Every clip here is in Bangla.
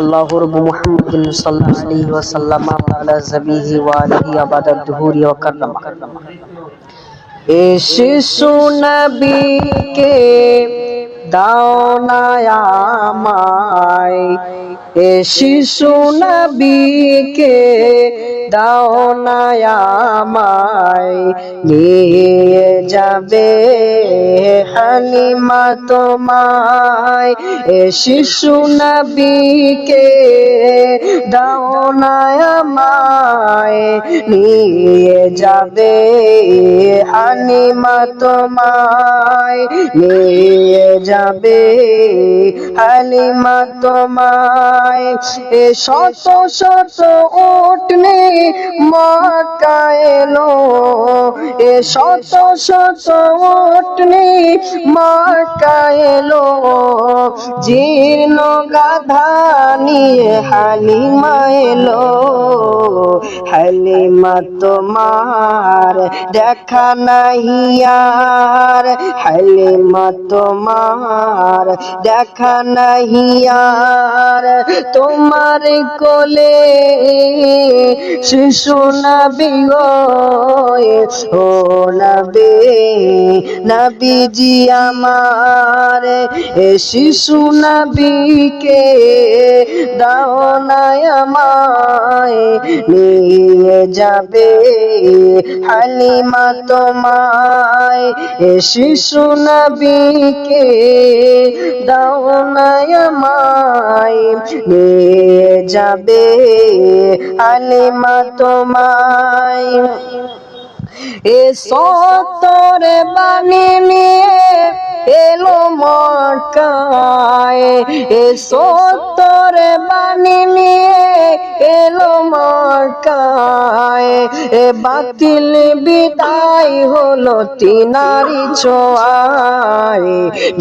আল্লাহ রব মুহাম্মদিন সাল্লাল্লাহু আলাইহি ওয়াসাল্লাম আলা যাবিহি ওয়া আলিহি আবাদাদ দুহুরি ওয়া কাররামা এ শিশু নবীকে দাও না আমায় এ শিশু নবীকে দাও না আমায় নিয়ে যাবে হালিমা তোমায়। এ শিশু নবীকে দাও না আমায় নিয়ে যাবে হালিমা তোমায়। নিয়ে যাবে হালিমা তোমায় এ শত শত উঠনে মক্কা এলো। এ শত শত উঠনে মক্কা এলো। জীর্ণ গাধা নিয়ে হালিমা এলো। হালিমা তোমার দেখা নাহি আর। হালিমা তোমার দেখা নাহি আর। তোমার কোলে শিশু নবী ও নবী, নবীজি আমার, এ শিশু নবীকে দাও নিয়ে যাবে হালিমা তোমায়, এ শিশু নবীকে দাও নিয়ে যাবে হালিমা তোমায়। এ সতর বাণী নিয়ে এলো মক্কায়। এ সতর বাণী নিয়ে এলো মক্কায়। এ বাতিল বিদায় হলো তিনারি ছোঁয়ায়।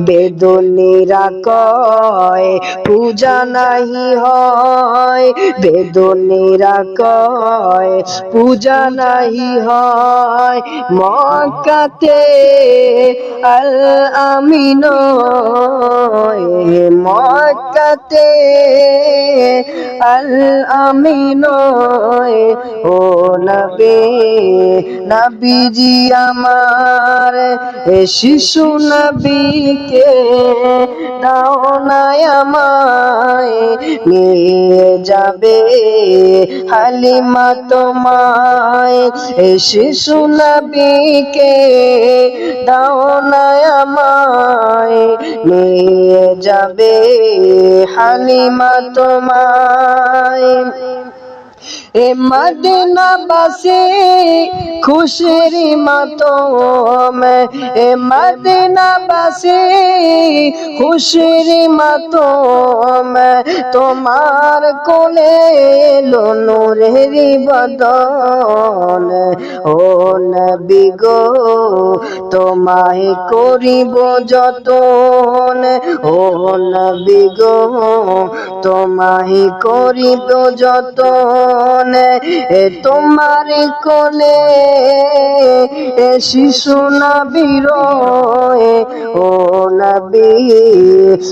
বেদনীরা কয়, পূজা নাহি হয়। বেদনীরা কয়, পূজা নাহি হয়। মক্কাতে আল আমিন মক্কাতে আল আমিন ও নবে, নবীজি আমার, এ শিশু নবীকে দাও না আমায়, নিয়ে যাবে হালিমা তোমায়। এ শিশু নবীকে দাও না আমায়, নিয়ে যাবে হালিমা তোমায়। এ মদিনা বাসে খুশির মাতম এ মদিনা বাসে খুশির মাতম তোমার কোলে লো নূরের বদন। ও নবী গো, তোমায় করিব যতন। ও নবী গো, তোমায় করিব যতন। এ তোমার কোলে এ শিশু নবীর ও নবী,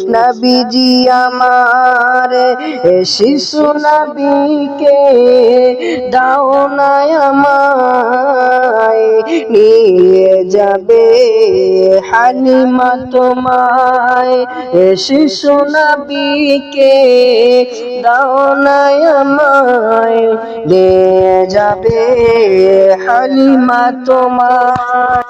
নবীজি আমার। এ শিশু নবীকে দাও না আমায়, নিয়ে যাবে হালিমা তোমায়। শিশু নবীকে দাও না আমায়, নিয়ে যাবে হালিমা তোমায়।